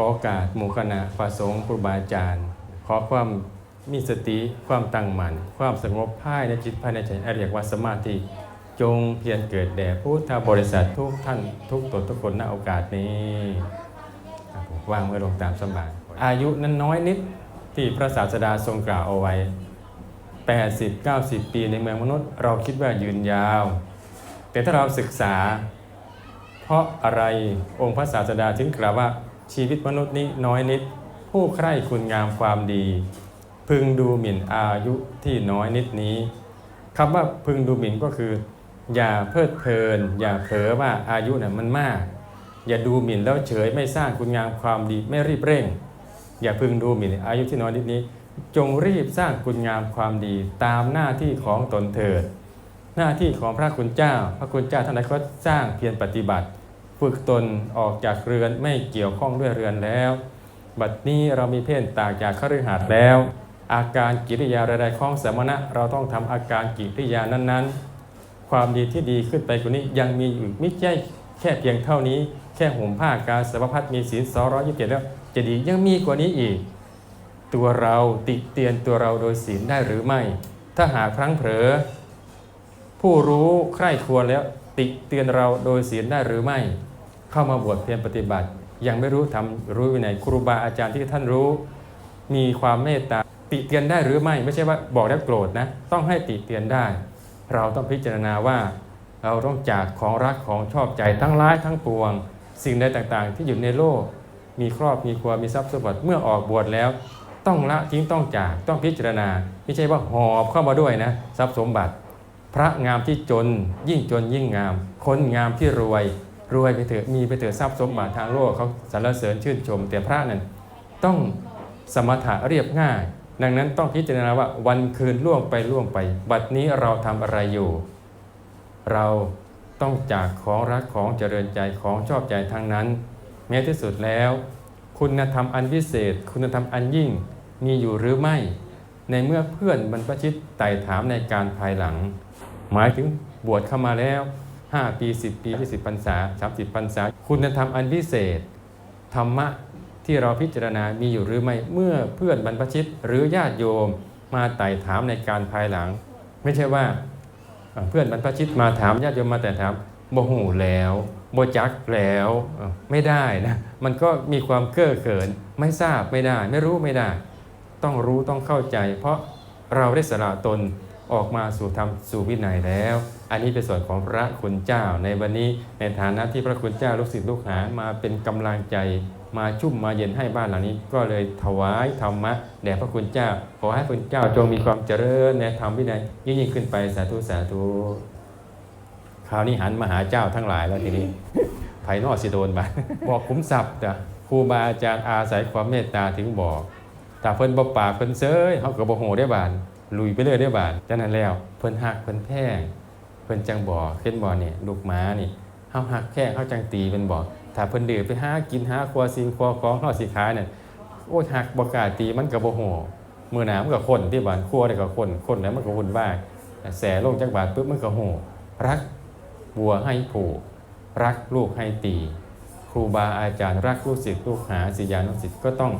อโอกาสหมู่คณะพระสงฆ์ครูบาอาจารย์ ขอความมีสติความตั้งมั่นความสงบภายในจิตภายในใจเรียกว่าสมาธิจงเพียรเกิดแด่พุทธบริษัททุกท่านทุกตนทุกคนณโอกาสนี้วางมือลงตามสมบัติอายุนั้นน้อยนิดที่พระศาสดาทรงกล่าวเอาไว้ 80 90 ปีในเมืองมนุษย์ เราคิดว่ายืนยาว แต่ถ้าเราศึกษา เพราะอะไรองค์พระศาสดาถึงกล่าวว่า ชีวิตมนุษย์นี้น้อยนิด ผู้ใคร่คุณงามความดี พึงดูหมิ่นอายุที่น้อยนิดนี้คำว่าพึงดูหมิ่นก็คือ อย่าเพลิดเพลิน อย่าเผลอว่าอายุน่ะมันมาก อย่าดูหมิ่นแล้วเฉยไม่สร้างคุณงามความดีไม่รีบเร่ง อย่าพึงดูหมิ่นอายุที่น้อยนิดนี้ จงรีบสร้างคุณงามความดีตามหน้าที่ของตนเถิด หน้าที่ของพระคุณเจ้า พระคุณเจ้าท่านใดก็สร้างเพียรปฏิบัติ ฝึกตนออกจากเรือนไม่เกี่ยวข้องด้วยเรือนแล้ว บัดนี้เรามีเพศตากจากคฤหัสถ์แล้ว อาการกิริยาใดๆของสมณะ เราต้องทำอาการกิริยานั้นๆ ความดีที่ดีขึ้นไปกว่านี้ยังมีอยู่ไม่ใช่แค่เพียงเท่านี้ แค่ห่มผ้าการสวพัดมีศีลสองร้อยยี่สิบเจ็ดแล้วจะดียังมีกว่านี้อีก ตัวเราติเตียนตัวเราโดยศีลได้หรือไม่ ถ้าหากพลั้งเผลอผู้รู้ใคร่ควรแล้วติเตือนเราโดยศีลได้หรือไม่ เข้ามาบวชเพียรปฏิบัติ ยังไม่รู้ทำรู้วินัยครูบาอาจารย์ที่ท่านรู้ มีความเมตตาติเตียนได้หรือไม่ไม่ใช่ว่าบอกแล้วโกรธนะต้องให้ติเตียนได้ เราต้องพิจารณาว่า เราต้องจากของรักของชอบใจทั้งร้ายทั้งปวง สิ่งใดต่างๆ ที่อยู่ในโลก มีครอบมีครัวมีทรัพย์สมบัติเมื่อออกบวชแล้ว ต้องละทิ้งต้องจากต้องพิจารณา ไม่ใช่ว่าหอบเข้ามาด้วยนะทรัพย์สมบัติ พระงามที่จนยิ่งจนยิ่งงาม คนงามที่รวย รวยไปเถอะมีไปเถอะทรัพย์สมบัติทางโลกเขาสรรเสริญชื่นชม แต่พระนั้นต้องสมถะเรียบง่าย ดังนั้นต้องพิจารณาว่าวันคืนล่วงไปล่วงไป บัดนี้เราทำอะไรอยู่ เราต้องจากของรักของเจริญใจของชอบใจทางนั้น แม้ที่สุดแล้ว คุณธรรมอันวิเศษ คุณธรรมอันยิ่งมีอยู่หรือไม่ ในเมื่อเพื่อนบรรพชิตไต่ถามในการภายหลัง หมายถึงบวชเข้ามาแล้ว 5 ปี 10 ปี 20พรรษา 30พรรษา คุณธรรมอันวิเศษ ธรรมะที่เราพิจารณามีอยู่หรือไม่เมื่อเพื่อนบรรพชิต หรือญาติโยมมาไต่ถามในการภายหลัง ไม่ใช่ว่าเพื่อนบรรพชิตมาถามญาติโยมมาแต่ถามบ่หูแล้วบ่จักแล้วเอ่อไม่ได้นะมันก็มีความเก้อเขินไม่ทราบไม่ได้ ไม่รู้ไม่ได้ ต้องรู้ต้องเข้าใจ เพราะเราได้สละตน ออกมาสู่ธรรมสู่วินัยแล้ว อันนี้เป็นส่วนของพระคุณเจ้า ในวันนี้ในฐานะที่พระคุณเจ้าลูกศิษย์ลูกหามาเป็นกำลังใจมาชุ่มมาเย็นให้บ้านหลังนี้ ก็เลยถวายธรรมะแด่พระคุณเจ้า ขอให้พระคุณเจ้าจงมีความเจริญในธรรมวินัยยิ่งยิ่งขึ้นไปสาธุสาธุคราวนี้หันมาหาเจ้าทั้งหลายแล้วทีนี้ไผ่นอกสิโดนบาบอกคุ้มทรัพย์จ้ะครูบาอาจารย์อาศัยความเมตตาถึงบอกถ้าเพิ่นบ่ปากเพิ่นเซยเฮาก็บ่โหได้บาน ลุยไปเรื่อยได้บานจังนั้นแล้วเพิ่นฮักเพิ่นแพงเพิ่นจังบอเห็นบ่เนี่ยลูกหมานี่เฮาฮักแค่เฮาจังตีเพิ่นบอถ้าเพิ่นดื้อไปหากินหาครัวสิ่งครัวของเฮาสิขายเนี่ยโอ้ยฮักบ่กล้าตีมันก็บ่โหมื้อหน้ามันก็คนที่บ้านครัวนี่ก็คนคนแล้วมันก็วุ่นวายแสลงจักบาทปุ๊บมันก็โหรักบัวให้ผูกรักลูกให้ตี ครูบาอาจารย์รักลูกศิษย์ลูกหาศิษยานุศิษย์ก็ต้อง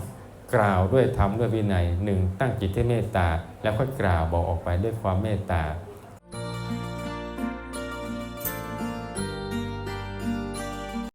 กล่าวด้วยธรรมด้วยวินัยหนึ่งตั้งจิตให้เมตตา แล้วค่อยกล่าวบอกออกไปด้วยความเมตตา